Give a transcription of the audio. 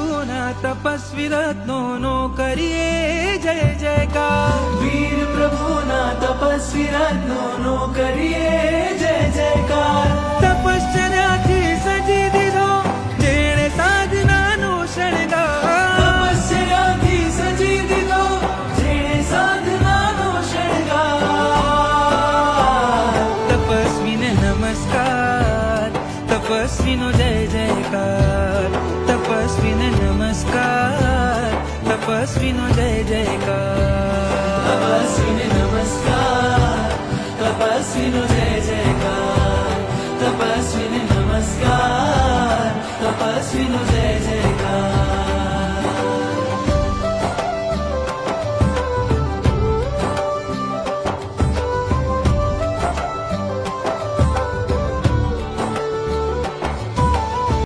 गुण तपस्वी रत्नो नो करिए जय जयकार वीर प्रभु ना तपस्वी रत्नो नो करिए जय जयकार तपश्चर्या राधिणी सजी दिधो जन साधना नो शणगार तपश्चर्या थी सजी दिधो जेणे साधना नो शणगार तपस्वी ने नमस्कार तपस्वी नो जय जयकार नमस्कार तपस्वी तपस्विनो जय जयकार तपस्विने नमस्कार तपस्वी तपस्विनो जय जयकार तपस्विने नमस्कार तपस्वी तपस्विनो जय जयकार